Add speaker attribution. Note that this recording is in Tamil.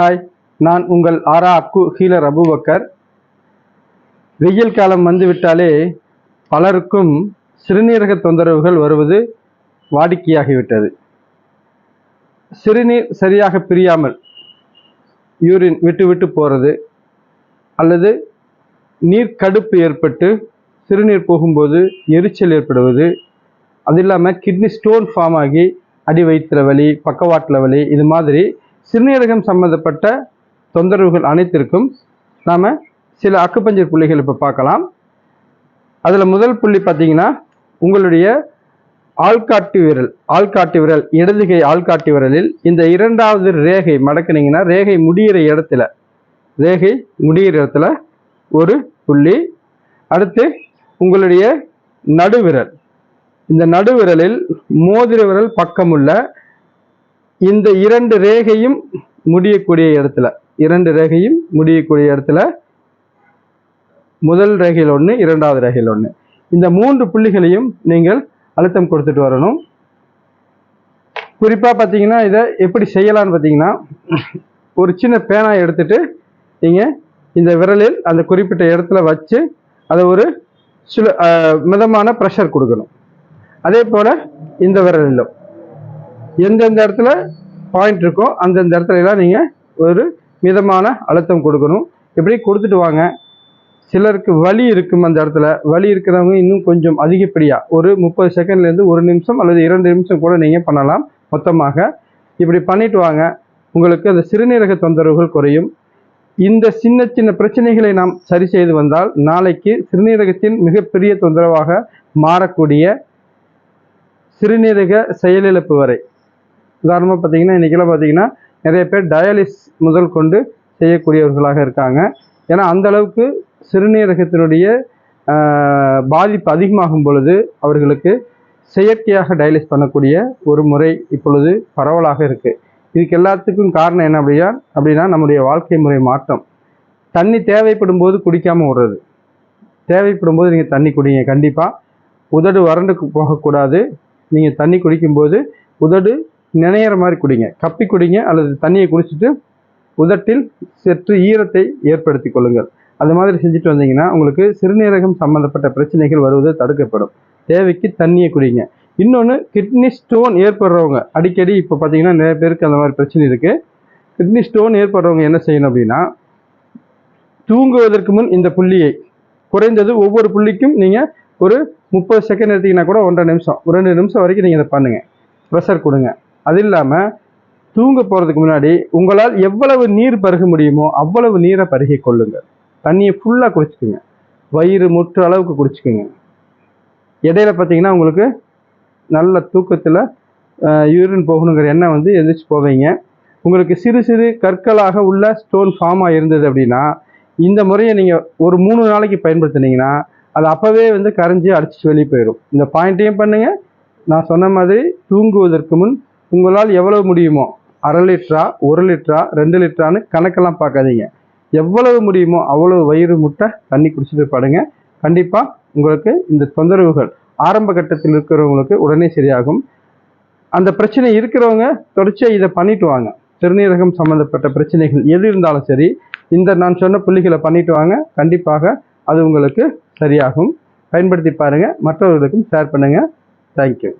Speaker 1: ஹாய் நான் உங்கள் ஆரா அக்கு ஹீலர் அபுபக்கர் வெயில் காலம் வந்துவிட்டாலே பலருக்கும் சிறுநீரக தொந்தரவுகள் வருவது வாடிக்கையாகிவிட்டது. சிறுநீர் சரியாக பிரியாமல் யூரின் விட்டு விட்டு போகிறது அல்லது நீர் கடுப்பு ஏற்பட்டு சிறுநீர் போகும்போது எரிச்சல் ஏற்படுவது அது இல்லாமல் கிட்னி ஸ்டோன் ஃபார்ம் ஆகி அடி வயிற்றுல வலி பக்கவாட்டில் வலி இது மாதிரி சிறுநீரகம் சம்பந்தப்பட்ட தொந்தரவுகள் அனைத்திற்கும் நாம் சில அக்குப்பஞ்சர் புள்ளிகள் இப்போ பார்க்கலாம். அதில் முதல் புள்ளி பார்த்தீங்கன்னா உங்களுடைய ஆள்காட்டி விரல் ஆள்காட்டி விரல் இடதுகை ஆள்காட்டி விரலில் இந்த இரண்டாவது ரேகை மடக்குனீங்கன்னா ரேகை முடியிற இடத்துல ரேகை முடியிற இடத்துல ஒரு புள்ளி. அடுத்து உங்களுடைய நடுவிரல் இந்த நடுவிரலில் மோதிர விரல் பக்கமுள்ள இந்த இரண்டு ரேகையும் முடியக்கூடிய இடத்துல இரண்டு ரேகையும் முடியக்கூடிய இடத்துல முதல் ரேகையில் ஒன்று இரண்டாவது ரேகையில் ஒன்று இந்த மூன்று புள்ளிகளையும் நீங்கள் அழுத்தம் கொடுத்துட்டு வரணும். குறிப்பாக பார்த்தீங்கன்னா இதை எப்படி செய்யலாம்னு பார்த்தீங்கன்னா ஒரு சின்ன பேனா எடுத்துட்டு நீங்கள் இந்த விரலில் அந்த குறிப்பிட்ட இடத்துல வச்சு அதை ஒரு சில மிதமான ப்ரெஷர் கொடுக்கணும். அதே போல் இந்த விரலிலும். எந்தெந்த இடத்துல பாயிண்ட் இருக்கோ அந்தந்த இடத்துல எல்லாம் நீங்கள் ஒரு மிதமான அழுத்தம் கொடுக்கணும். இப்படி கொடுத்துட்டு வாங்க? சிலருக்கு வலி இருக்கும் அந்த இடத்துல. வலி இருக்கிறவங்க இன்னும் கொஞ்சம் அதிகப்படியாக ஒரு முப்பது செகண்ட்லேருந்து ஒரு நிமிஷம் அல்லது இரண்டு நிமிஷம் கூட நீங்கள் பண்ணலாம் மொத்தமாக. இப்படி பண்ணிட்டு வாங்க. உங்களுக்கு அந்த சிறுநீரக தொந்தரவுகள் குறையும். இந்த சின்ன சின்ன பிரச்சனைகளை நாம் சரி செய்து வந்தால் நாளைக்கு சிறுநீரகத்தின் மிகப்பெரிய தொந்தரவாக மாறக்கூடிய சிறுநீரக செயலிழப்பு வரை உதாரணமாக பார்த்தீங்கன்னா இன்றைக்கெல்லாம் பார்த்தீங்கன்னா நிறைய பேர் டயாலிஸ் முதல் கொண்டு செய்யக்கூடியவர்களாக இருக்காங்க. ஏன்னா அந்த அளவுக்கு சிறுநீரகத்தினுடைய பாதிப்பு அதிகமாகும் பொழுது அவர்களுக்கு செயற்கையாக டயாலிஸ் பண்ணக்கூடிய ஒரு முறை இப்பொழுது பரவலாக இருக்குது இதுக்கு எல்லாத்துக்கும் காரணம் என்ன அப்படின்னா அப்படின்னா நம்முடைய வாழ்க்கை முறை மாற்றம். தண்ணி தேவைப்படும் போது குடிக்காமல் விடுறது தேவைப்படும் போது நீங்கள் தண்ணி குடிங்க கண்டிப்பாக உதடு வறண்டு போகக்கூடாது. நீங்கள் தண்ணி குடிக்கும்போது உதடு நினைகிற மாதிரி குடிங்க. கப்பி குடிங்க அல்லது தண்ணியை குடிச்சிட்டு உதட்டில் சற்று ஈரத்தை ஏற்படுத்தி கொள்ளுங்கள். அது மாதிரி செஞ்சுட்டு வந்தீங்கன்னா உங்களுக்கு சிறுநீரகம் சம்பந்தப்பட்ட பிரச்சனைகள் வருவது தடுக்கப்படும். தேவைக்கு தண்ணியை குடிங்க. இன்னொன்று கிட்னி ஸ்டோன் ஏற்படுறவங்க அடிக்கடி இப்போ பார்த்தீங்கன்னா நிறைய பேருக்கு அந்த மாதிரி பிரச்சனை இருக்குது கிட்னி ஸ்டோன் ஏற்படுறவங்க என்ன செய்யணும் அப்படின்னா தூங்குவதற்கு முன் இந்த புள்ளியை குறைந்தது ஒவ்வொரு புள்ளிக்கும் நீங்கள் ஒரு முப்பது செகண்ட் எடுத்தீங்கன்னா கூட ஒன்றரை நிமிஷம் ஒரு ரெண்டு நிமிஷம் வரைக்கும் நீங்கள் இதை பண்ணுங்கள் ப்ரெஷர் கொடுங்க. அது இல்லாமல் தூங்க போகிறதுக்கு முன்னாடி உங்களால் எவ்வளவு நீர் பருக முடியுமோ அவ்வளவு நீரை பருகி கொள்ளுங்கள். தண்ணியை ஃபுல்லாக குடிச்சுக்குங்க. வயிறு முற்று அளவுக்கு குடிச்சுக்குங்க. இடையில பார்த்தீங்கன்னா உங்களுக்கு நல்ல தூக்கத்தில் யூரின் போகணுங்கிற எண்ணம் வந்து எந்திரிச்சு போவீங்க. உங்களுக்கு சிறு சிறு கற்களாக உள்ள ஸ்டோன் ஃபார்மாக இருந்தது அப்படின்னா இந்த முறையை நீங்கள் ஒரு மூணு நாளைக்கு பயன்படுத்தினீங்கன்னா அது அப்போவே வந்து கரைஞ்சி அடிச்சு வெளியே போயிடும். இந்த பாயிண்ட்டையும் பண்ணுங்கள் நான் சொன்ன மாதிரி தூங்குவதற்கு முன் உங்களால் எவ்வளவு முடியுமோ அரை லிட்டரா ஒரு லிட்டரா ரெண்டு லிட்டரான்னு கணக்கெல்லாம் பார்க்காதீங்க. எவ்வளவு முடியுமோ அவ்வளவு வயிறு முட்டை தண்ணி குடிச்சிட்டு படுங்க. கண்டிப்பாக உங்களுக்கு இந்த தொந்தரவுகள் ஆரம்ப கட்டத்தில் இருக்கிறவங்களுக்கு உடனே சரியாகும். அந்த பிரச்சனை இருக்கிறவங்க தொடர்ச்சியாக இதை பண்ணிட்டு வாங்க. சிறுநீரகம் சம்மந்தப்பட்ட பிரச்சனைகள் எது இருந்தாலும் சரி இந்த நான் சொன்ன புள்ளிகளை பண்ணிட்டு வாங்க. கண்டிப்பாக அது உங்களுக்கு சரியாகும். பயன்படுத்தி பாருங்கள் மற்றவர்களுக்கும் ஷேர் பண்ணுங்கள் தேங்க்யூ